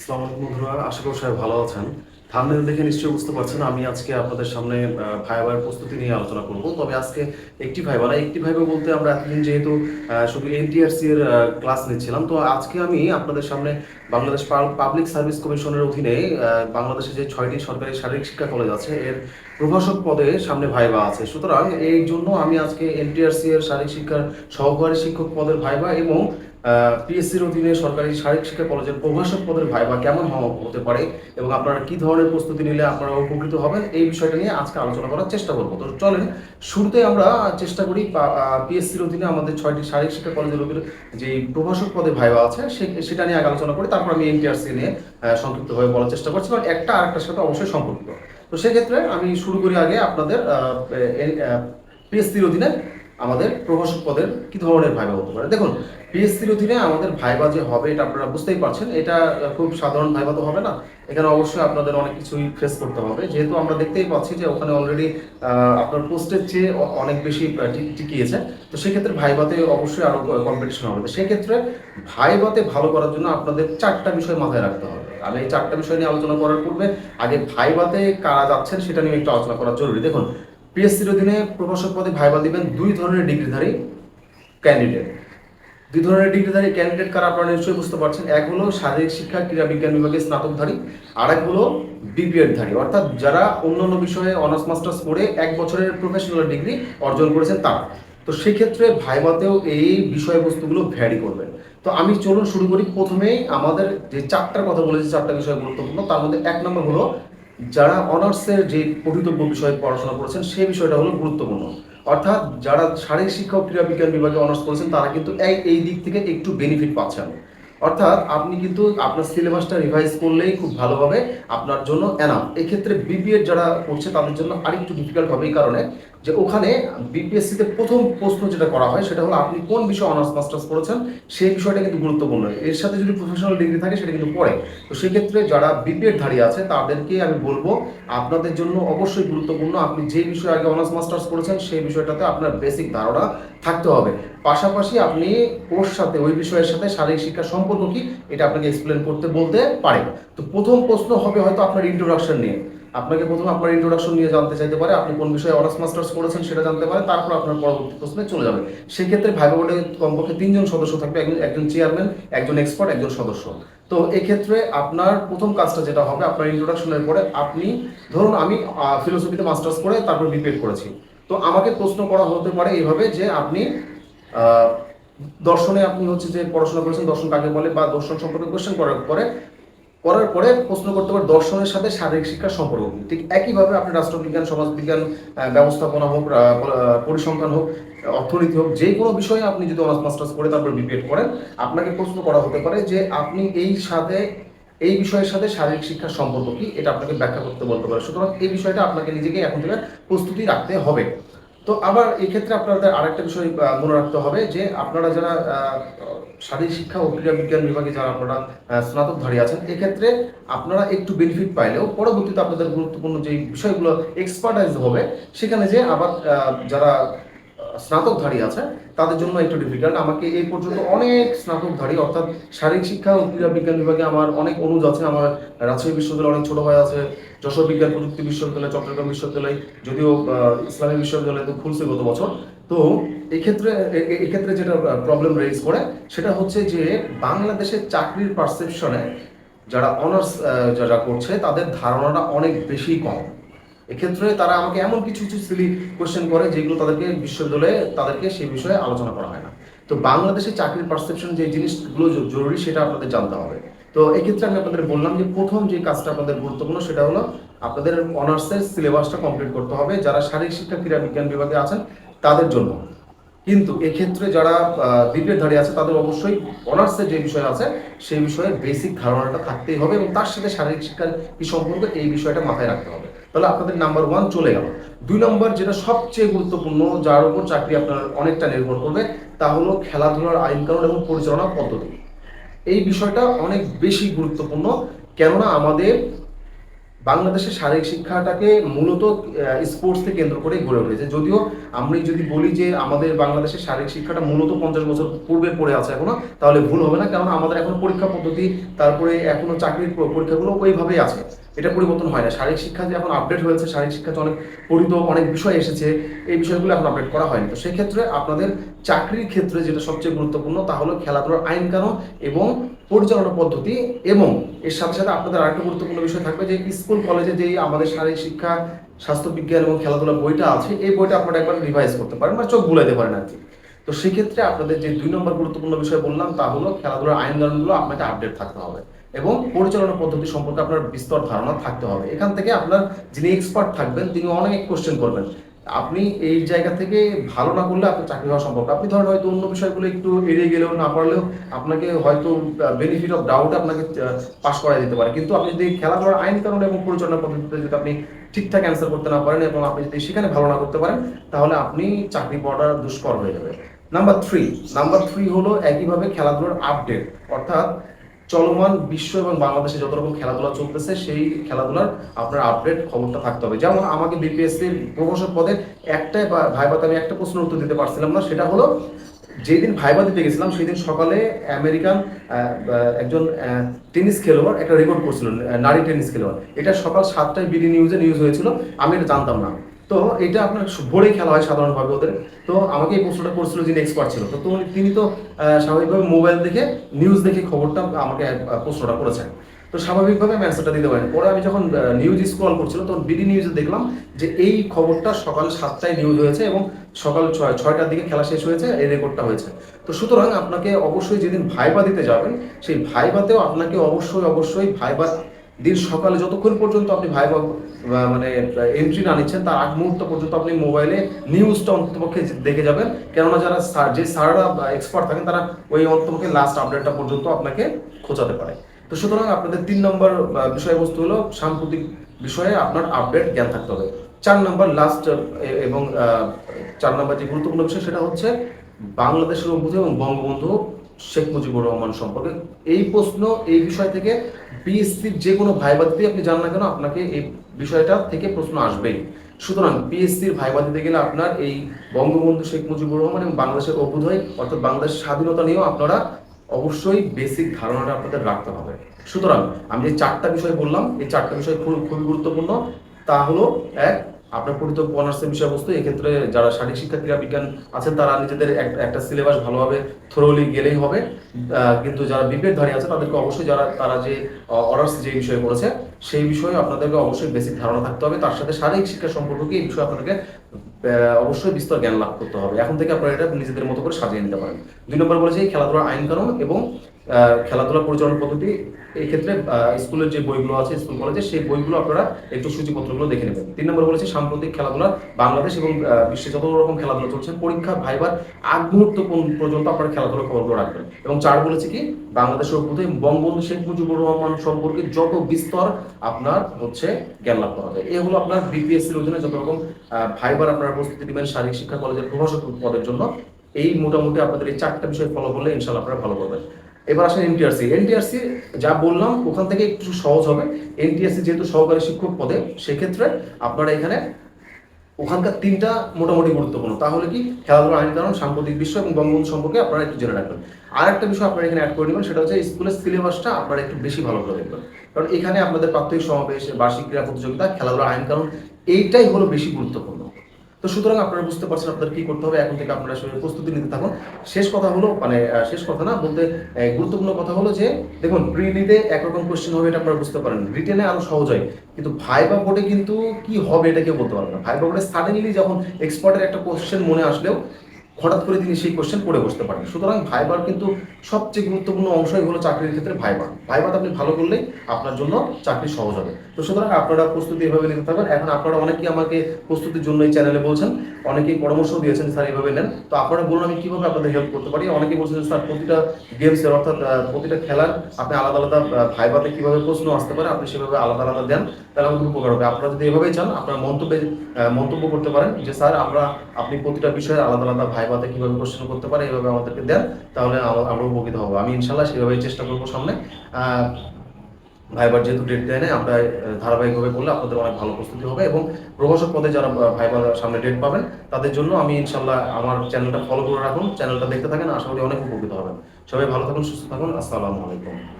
আসসালামু আলাইকুম বন্ধুরা, আশা করি সবাই ভালো আছেন। থাম্বনেল দেখে নিশ্চয়ই বুঝতে পারছেন, আমি আজকে আপনাদের সামনে ভাইবার প্রস্তুতি নিয়ে আলোচনা করব। তবে আজকে একটি ভাইবা না একটি ভাইবা বলতে আমরা এতদিন যেহেতু শুধু এনটিআরসি এর ক্লাস নিচ্ছিলাম, তো আজকে আমি আপনাদের সামনে বাংলাদেশ পাবলিক সার্ভিস কমিশনের অধীনে বাংলাদেশে যে ছয়টি সরকারি শারীরিক শিক্ষা কলেজ আছে, এর প্রভাষক পদে সামনে ভাইবা আছে। সুতরাং এই জন্য আমি আজকে এনটিআরসি এর শারীরিক শিক্ষার সহকারী শিক্ষক পদের ভাইবা এবং পিএসসির অধীনে সরকারি শারীরিক শিক্ষা কলেজের প্রভাষক পদের ভাইবা কেমন হওয়া হতে পারে এবং আপনারা কি ধরনের প্রস্তুতি নিলে আপনারা উপকৃত হবেন? এই বিষয়টা নিয়ে আজকে আলোচনা করার চেষ্টা করব। তো চলেন, শুরুতে আমরা চেষ্টা করি পিএসসির অধীনে আমাদের ছয়টি শারীরিক শিক্ষা কলেজের অধীনে যে প্রভাষক পদে ভাইবা আছে সেটা নিয়ে আগে আলোচনা করি, তারপর আমি এনটিআরসি নিয়ে সংক্ষিপ্তভাবে বলার চেষ্টা করছি, কারণ একটা আরেকটার সাথে অবশ্যই সম্পর্কিত। তো সেক্ষেত্রে আমি শুরু করি আগে আপনাদের পিএসসির অধীনে আমাদের প্রভাষক পদের কি ধরনের ভাইবা হতে পারে? দেখুন পিএসসির অধীনে আমাদের ভাইবা যে হবে, এটা আপনারা বুঝতেই পারছেন, এটা খুব সাধারণ ভাইবা তো হবে না। এখানে অবশ্যই আপনাদের অনেক কিছুই ফেস করতে হবে। যেহেতু আমরা দেখতেই পাচ্ছি যে ওখানে অলরেডি আপনার পোস্টের চেয়ে অনেক বেশি টিকিয়েছে। তো সেক্ষেত্রে ভাইবাতে অবশ্যই আরও কম্পিটিশন হবে। সেক্ষেত্রে ভাইবাতে ভালো করার জন্য আপনাদের চারটা বিষয় মাথায় রাখতে হবে। আমি এই চারটা বিষয় নিয়ে আলোচনা করার পূর্বে আগে ভাইবাতে কারা যাচ্ছেন সেটা নিয়ে একটু আলোচনা করা জরুরি। দেখুন পিএসসির অধীনে প্রভাষক পদে ভাইবা দিবেন দুই ধরনের ডিগ্রিধারী ক্যান্ডিডেট দুই ধরনের ডিগ্রিধারী ক্যান্ডিডেট কারা আপনারা নিশ্চয়ই বুঝতে পারছেন। এক হলো শারীরিক শিক্ষা, ক্রীড়া বিজ্ঞান বিভাগে স্নাতকধারী। আর এক হলো বিপিএড ধারী। অর্থাৎ যারা অন্যান্য বিষয়ে অনার্স, মাস্টার্স করে এক বছরের প্রফেশনাল ডিগ্রি অর্জন করেছেন তারা। তো সেক্ষেত্রে ভাইবাতেও এই বিষয়বস্তুগুলো ভ্যারি করবে। তো আমি চলুন শুরু করি। প্রথমেই আমাদের যে চারটার কথা বলেছি, চারটা বিষয় গুরুত্বপূর্ণ, তার মধ্যে এক নম্বর হলো যারা অনার্সের যে পঠিতব্য বিষয়ে পড়াশোনা করেছেন, সেই বিষয়টা হলো গুরুত্বপূর্ণ। অর্থাৎ যারা শারীরিক শিক্ষা ও ক্রীড়া বিজ্ঞান বিভাগে অনার্স করেছেন, তারা কিন্তু এই এই দিক থেকে একটু বেনিফিট পাচ্ছেন। অর্থাৎ আপনি কিন্তু আপনার সিলেবাসটা রিভাইজ করলেই খুব ভালোভাবে আপনার জন্য এনাম এক্ষেত্রে বিপিএড যারা করছে, তাদের জন্য আরেকটু ডিফিকাল্ট হবে এই কারণে। যে ওখানে বিপিএসসিতে প্রথম প্রশ্ন যেটা করা হয়, সেটা হলো আপনি কোন বিষয়ে অনার্স, মাস্টার্স করেছেন সেই বিষয়টা কিন্তু গুরুত্বপূর্ণ। এর সাথে যদি প্রফেশনাল ডিগ্রি থাকে, সেটা কিন্তু পড়ে। তো সেক্ষেত্রে যারা বিপিএড ধারী আছে, তাদেরকে আমি বলব, আপনাদের জন্য অবশ্যই গুরুত্বপূর্ণ, আপনি যে বিষয়ে আগে অনার্স, মাস্টার্স করেছেন সেই বিষয়টাতে আপনার বেসিক ধারণা থাকতে হবে। পাশাপাশি আপনি ওর সাথে, ওই বিষয়ের সাথে শারীরিক শিক্ষার সম্পর্ক কি, এটা আপনাকে এক্সপ্লেন করতে বলতে পারে তো প্রথম প্রশ্ন হবে হয়তো আপনার ইন্ট্রোডাকশন নিয়ে। আপনাকে প্রথম আপনার ইন্ট্রোডাকশন নিয়ে জানতে চাইতে পারে, আপনি কোন বিষয়ে অনার্স মাস্টার্স করেছেন সেটা জানতে পারে, তারপর আপনার পরবর্তী প্রশ্নে চলে যাবে। সেক্ষেত্রে ভাইবা বোর্ডে কমপক্ষে তিনজন সদস্য থাকবে, একজন একজন চেয়ারম্যান একজন এক্সপার্ট একজন সদস্য। তো এক্ষেত্রে আপনার প্রথম কাজটা যেটা হবে, আপনার ইন্ট্রোডাকশনের পরে আপনি, ধরুন আমি ফিলোসফিতে মাস্টার্স করে তারপর বিপিএড করেছি। তো আমাকে প্রশ্ন করা হতে পারে এইভাবে যে আপনি দর্শনে আপনি হচ্ছে যে পড়াশোনা করেছেন দর্শন কাকে বলে বা দর্শন সম্পর্কে কোশ্চেন করার পরে করার পরে প্রশ্ন করতে পারে দর্শনের সাথে শারীরিক শিক্ষার সম্পর্ক কি? ঠিক একইভাবে আপনি রাষ্ট্রবিজ্ঞান, সমাজবিজ্ঞান ব্যবস্থাপনা হোক পরিসংখ্যান হোক, অর্থনীতি হোক, যে কোনো বিষয়ে আপনি যদি অনার্স, মাস্টার্স করে তারপর বিপিএড করেন, আপনাকে প্রশ্ন করা হতে পারে যে আপনি এই সাথে, এই বিষয়ের সাথে শারীরিক শিক্ষার সম্পর্ক কি? এটা আপনাকে ব্যাখ্যা করতে বলতে পারে। সুতরাং এই বিষয়টা আপনাকে নিজেকে এখন থেকে প্রস্তুতি রাখতে হবে। তো আবার এই ক্ষেত্রে আপনাদের আরেকটা বিষয় মনে রাখতে হবে যে আপনারা যারা শারীরিক শিক্ষা ও ক্রীড়া বিজ্ঞান বিভাগে যারা আপনারা স্নাতক স্নাতকধারী আছেন, এক্ষেত্রে আপনারা একটু বেনিফিট পাইলেও পরবর্তীতে আপনাদের গুরুত্বপূর্ণ যে বিষয়গুলো এক্সপার্টাইজ হবে, সেখানে যে আবার যারা স্নাতকধারী আছে, তাদের জন্য একটু ডিফিকাল্ট আমাকে এই পর্যন্ত অনেক স্নাতকধারী, অর্থাৎ শারীরিক শিক্ষা ও ক্রীড়া বিজ্ঞান বিভাগে আমার অনেক অনুজ আছে। আমার রাজশাহী বিশ্ববিদ্যালয় অনেক ছোট ভাই আছে, যশোর বিজ্ঞান প্রযুক্তি বিশ্ববিদ্যালয়, চট্টগ্রাম বিশ্ববিদ্যালয়, যদিও ইসলামী বিশ্ববিদ্যালয় তো খুলছে গত বছর। তো এক্ষেত্রে এক্ষেত্রে যেটা প্রবলেম রেজ করে, সেটা হচ্ছে যে বাংলাদেশের চাকরির পারসেপশনে যারা অনার্স যারা করছে, তাদের ধারণাটা অনেক বেশি কম। এক্ষেত্রে তারা আমাকে এমন কিছু কিছু সিলি কোশ্চেন করে যেগুলো তাদেরকে বিশ্ববিদ্যালয়ে তাদেরকে সেই বিষয়ে আলোচনা করা হয় না। তো বাংলাদেশে চাকরির পারসেপশন যে জিনিসগুলো জরুরি সেটা আপনাদের জানতে হবে। তো এক্ষেত্রে আমি আপনাদের বললাম যে প্রথম যে কাজটা আপনাদের গুরুত্বপূর্ণ সেটা হলো আপনাদের অনার্সের সিলেবাসটা কমপ্লিট করতে হবে। যারা শারীরিক শিক্ষা, ক্রীড়া বিজ্ঞান বিভাগে আছেন, তাদের জন্য। কিন্তু এক্ষেত্রে যারা বিপিএড ধারী আছে, তাদের অবশ্যই অনার্সের যে বিষয় আছে, সেই বিষয়ে বেসিক ধারণাটা থাকতেই হবে এবং তার সাথে শারীরিক শিক্ষার কি সম্পর্ক, এই বিষয়টা মাথায় রাখতে হবে। তাহলে আপনাদের নাম্বার ওয়ান চলে গেল। দুই নম্বর যেটা সবচেয়ে গুরুত্বপূর্ণ, যার উপর চাকরি আপনার অনেকটা নির্ভর করবে, তা হলো খেলাধুলার আইন কানুন এবং পরিচালনা পদ্ধতি। এই বিষয়টা অনেক বেশি গুরুত্বপূর্ণ, কেননা আমাদের বাংলাদেশের শারীরিক শিক্ষাটাকে মূলত স্পোর্টসকে কেন্দ্র করে গড়ে উঠেছে। যদিও আমরা যদি বলি যে আমাদের বাংলাদেশের শারীরিক শিক্ষাটা মূলত পঞ্চাশ বছর পূর্বে পড়ে আছে এখনও, তাহলে ভুল হবে না কারণ আমাদের এখন পরীক্ষা পদ্ধতি, তারপরে এখনও চাকরির পরীক্ষাগুলো ওইভাবেই আছে। এটা পরিবর্তন হয় না। শারীরিক শিক্ষা যে এখন আপডেট হয়েছে, শারীরিক শিক্ষাতে অনেক পরিত অনেক বিষয় এসেছে, এই বিষয়গুলো এখন আপডেট করা হয়নি। তো সেই ক্ষেত্রে আপনাদের চাকরির ক্ষেত্রে যেটা সবচেয়ে গুরুত্বপূর্ণ, তা হলো খেলাধুলার আইন কানুন এবং পরিচালনা পদ্ধতি এবং এর সাথে সাথে আপনাদের আরেকটা গুরুত্বপূর্ণ বিষয় থাকবে যে স্কুল, কলেজে যেই আমাদের শারীরিক শিক্ষা, স্বাস্থ্য বিজ্ঞান এবং খেলাধুলা বইটা আছে, এই বইটা আপনারা একবার রিভাইজ করতে পারেন বা চোখ বুলাইতে পারেন আর কি। তো সেক্ষেত্রে আপনাদের যে দুই নম্বর গুরুত্বপূর্ণ বিষয় বললাম, তা হলো খেলাধুলার আইন কানুনগুলো আপনাকে আপডেট থাকতে হবে এবং পরিচালনা পদ্ধতি সম্পর্কে আপনার বিস্তর ধারণা থাকতে হবে। এখান থেকে আপনার যিনি এক্সপার্ট থাকবেন, তিনি অনেক কোশ্চেন করবেন। আপনি এই জায়গা থেকে ভালো না করলে আপনার চাকরি হওয়া সম্ভব আপনি ধরেন হয়তো অন্য বিষয়গুলো একটু এড়িয়ে গেলেও না পারলেও আপনাকে হয়তো বেনিফিট অফ ডাউট আপনাকে পাস করাই দিতে পারে। কিন্তু আপনি যদি খেলাধুলার আইন কানুন এবং পরিচালনা পদ্ধতিতে যদি আপনি ঠিকঠাক অ্যান্সার করতে না পারেন এবং আপনি যদি সেখানে ভালো না করতে পারেন, তাহলে আপনি চাকরি পাওয়াটা দুষ্কর হয়ে যাবে। নাম্বার থ্রি নাম্বার থ্রি হলো একইভাবে খেলাধুলার আপডেট অর্থাৎ চলমান বিশ্ব এবং বাংলাদেশে যত রকম খেলাধুলা চলতেছে, সেই খেলাধুলার আপনার আপডেট খবরটা থাকতে হবে। যেমন আমাকে বিপিএসসির প্রভাষক পদে একটাই ভাইবাতে আমি একটা প্রশ্ন উত্তর দিতে পারছিলাম না, সেটা হলো যেদিন ভাইবা দিতে গেছিলাম, সেদিন সকালে আমেরিকান একজন টেনিস খেলোয়াড় একটা রেকর্ড করছিল নারী টেনিস খেলোয়াড়। এটা সকাল সাতটায় বিডি নিউজে নিউজ হয়েছিল, আমি এটা জানতাম না। তো এটা আপনার ভোরেই খেলা হয় সাধারণভাবে ওদের। তো আমাকে এই প্রশ্নটা করছিল যিনি এক্সপার্ট ছিল। তো তিনি তো স্বাভাবিকভাবে মোবাইল দেখে নিউজ দেখে খবরটা আমাকে প্রশ্নটা করেছেন। তো স্বাভাবিকভাবে আমি অ্যান্সারটা দিতে পারিনি। পরে আমি যখন নিউজ স্ক্রল করছিল তখন বিডি নিউজে দেখলাম যে এই খবরটা সকাল সাতটায় নিউজ হয়েছে এবং সকাল ছয় ছয়টার দিকে খেলা শেষ হয়েছে, এই রেকর্ডটা হয়েছে। তো সুতরাং আপনাকে অবশ্যই যেদিন ভাইবা দিতে যাবেন, সেই ভাইবাতেও আপনাকে অবশ্যই অবশ্যই ভাইবা দিন সকালে যতক্ষণ পর্যন্ত আপনি ভাইবা মানে এন্ট্রি না নিচ্ছেন, তার আগ মুহূর্ত পর্যন্ত আপনি মোবাইলে নিউজটা অন্ততপক্ষে দেখে যাবেন। কেননা যারা যে স্যাররা এক্সপার্ট থাকেন, তারা ওই অন্ততপক্ষে লাস্ট আপডেটটা পর্যন্ত আপনাকে খোঁজাতে পারে। তো সুতরাং আপনাদের তিন নম্বর বিষয়বস্তু হলো সাম্প্রতিক বিষয়ে আপনার আপডেট জ্ঞান থাকতে হবে। চার নম্বর লাস্ট এবং চার নম্বর যে গুরুত্বপূর্ণ বিষয়, সেটা হচ্ছে বাংলাদেশের অভ্যুদয় এবং বঙ্গবন্ধু শেখ মুজিবুর রহমান সম্পর্কে। এই প্রশ্ন, এই বিষয় থেকে পিএসসির যে কোনো ভাইবা আপনি জান না কেন, আপনাকে এই বিষয়টা থেকে প্রশ্ন আসবেই। সুতরাং পিএসসির ভাইবা দিতে গেলে আপনার এই বঙ্গবন্ধু শেখ মুজিবুর রহমান এবং বাংলাদেশের অভ্যুদয়, অর্থাৎ বাংলাদেশের স্বাধীনতা নিয়েও আপনারা অবশ্যই বেসিক ধারণাটা আপনাদের রাখতে হবে। সুতরাং আমি যে চারটা বিষয় বললাম, এই চারটা বিষয় খুব- খুবই গুরুত্বপূর্ণ। তা হলো, এক আপনার পরিত অনার্সের বিষয়বস্তু, এক্ষেত্রে যারা শারীরিক শিক্ষা ক্রীড়া বিজ্ঞান আছেন, তারা নিজেদের একটা সিলেবাস ভালোভাবে থ্রোলি গেলেই হবে। কিন্তু যারা বিবেক ধারী আছে তাদেরকে অবশ্যই যারা তারা যে অনার্স যে বিষয়ে করেছে সেই বিষয়ে আপনাদেরকে অবশ্যই বেসিক ধারণা থাকতে হবে। তার সাথে শারীরিক শিক্ষা সম্পর্কে এই বিষয়ে আপনাদেরকে অবশ্যই বিস্তর জ্ঞান লাভ করতে হবে। এখন থেকে আপনারা এটা নিজেদের মতো করে সাজিয়ে নিতে পারেন। দুই নম্বর বলেছি, খেলাধুলার আইন কানুন এবং খেলাধুলা পরিচালনা পদ্ধতি এই ক্ষেত্রে স্কুলের যে বইগুলো আছে, স্কুল কলেজে সেই বইগুলো আপনারা একটু সূচিপত্রগুলো দেখে নেবেন। তিন নম্বর বলেছি, সাম্প্রতিক খেলাধুলা, বাংলাদেশ এবং বিশ্বে যত রকম খেলাধুলা চলছে, পরীক্ষা ভাইবার আগ মুহূর্ত পর্যন্ত আপনারা খেলাধুলার খবরগুলো রাখবেন। এবং চার বলেছে কি, বাংলাদেশের অভ্যুদয় বঙ্গবন্ধু শেখ মুজিবুর রহমান সম্পর্কে যত বিস্তর আপনার হচ্ছে জ্ঞান লাভ করা যায়। এই হলো আপনার বিপিএসসির অধীনে যত রকম ভাইবার আপনারা প্রস্তুতি দিবেন শারীরিক শিক্ষা কলেজের প্রভাষক পদের জন্য। এই মোটামুটি আপনাদের এই চারটা বিষয় ফলো করলে ইনশাল্লাহ আপনারা ভালো করবেন। এবার আসেন এনটিআরসি এনটিআরসি যা বললাম, ওখান থেকে একটু সহজ হবে। এনটিআরসি যেহেতু সহকারী শিক্ষক পদে, সেক্ষেত্রে আপনারা এখানে ওখানকার তিনটা মোটামুটি গুরুত্বপূর্ণ। তাহলে কি? খেলাধুলা আইন কারণ সাম্প্রতিক বিশ্ব এবং বঙ্গবন্ধু সম্পর্কে আপনারা একটু জেনে রাখবেন। আর একটা বিষয় আপনারা এখানে অ্যাড করে নেবেন, সেটা হচ্ছে স্কুলের সিলেবাসটা আপনারা একটু বেশি ভালো করে দেখবেন। কারণ এখানে আপনাদের প্রাত্যহিক সমাবেশ, বার্ষিক ক্রীড়া প্রতিযোগিতা, খেলাধুলা আইন কারণ এইটাই হলো বেশি গুরুত্বপূর্ণ। তো সুতরাং আপনারা বুঝতে পারছেন আপনার কি করতে হবে, এখন থেকে আপনারা প্রস্তুতি নিতে থাকুন। শেষ কথা হলো মানে শেষ কথা না, বলতে গুরুত্বপূর্ণ কথা হলো যে, দেখুন প্রিলিতে একরকম কোশ্চেন হবে এটা আপনারা বুঝতে পারেন। রিটেনে আরও সহজ হয়, কিন্তু ভাইবা বোর্ডে কিন্তু কি হবে এটা কেউ বলতে পারবে না। ভাইবা বোর্ডে সাডেনলি যখন এক্সপার্টের একটা কোশ্চেন মনে আসলেও, হঠাৎ করে তিনি সেই কোশ্চেন পড়ে বসতে পারেন। সুতরাং ভাইবার কিন্তু সবচেয়ে গুরুত্বপূর্ণ অংশই হলো চাকরির ক্ষেত্রে ভাইবার ভাইবার আপনি ভালো করলেই আপনার জন্য চাকরি সহজ হবে। তো সুতরাং আপনারা প্রস্তুতি এভাবে নিতে থাকবেন এখন আপনারা অনেকেই আমাকে প্রস্তুতির জন্য এই চ্যানেলে বলছেন, অনেকেই পরামর্শ দিয়েছেন স্যার এইভাবে নেন। তো আপনারা বলুন, আমি কীভাবে আপনাদের হেল্প করতে পারি? অনেকেই বলছেন স্যার প্রতিটা গেমসের অর্থাৎ প্রতিটা খেলার আপনি আলাদা আলাদা ভাইবাতে কীভাবে প্রশ্ন আসতে পারে, আপনি সেভাবে আলাদা আলাদা দেন। তাহলে আমাদের উপকার হবে। আপনারা যদি এভাবেই চান, আপনারা মন্তব্যে মন্তব্য করতে পারেন যে স্যার, আমরা, আপনি প্রতিটা বিষয়ে আলাদা আলাদা ভাইবাতে কীভাবে প্রশ্ন করতে পারে এইভাবে আমাদেরকে দেন, তাহলে আমা- আমরা উপকৃত হব। আমি ইনশাল্লাহ সেভাবেই চেষ্টা করব সামনে। ভাইবার যেহেতু ডেট দেয় নাই, আমরা ধারাবাহিকভাবে বললে আপনাদের অনেক ভালো প্রস্তুতি হবে এবং প্রভাষক পদে যারা ভাইবার সামনে ডেট পাবেন, তাদের জন্য আমি ইনশাল্লাহ আমার চ্যানেলটা ফলো করে রাখুন চ্যানেলটা দেখতে থাকেন, আশা করি অনেক উপকৃত হবেন। সবাই ভালো থাকুন, সুস্থ থাকুন, আসসালামু আলাইকুম।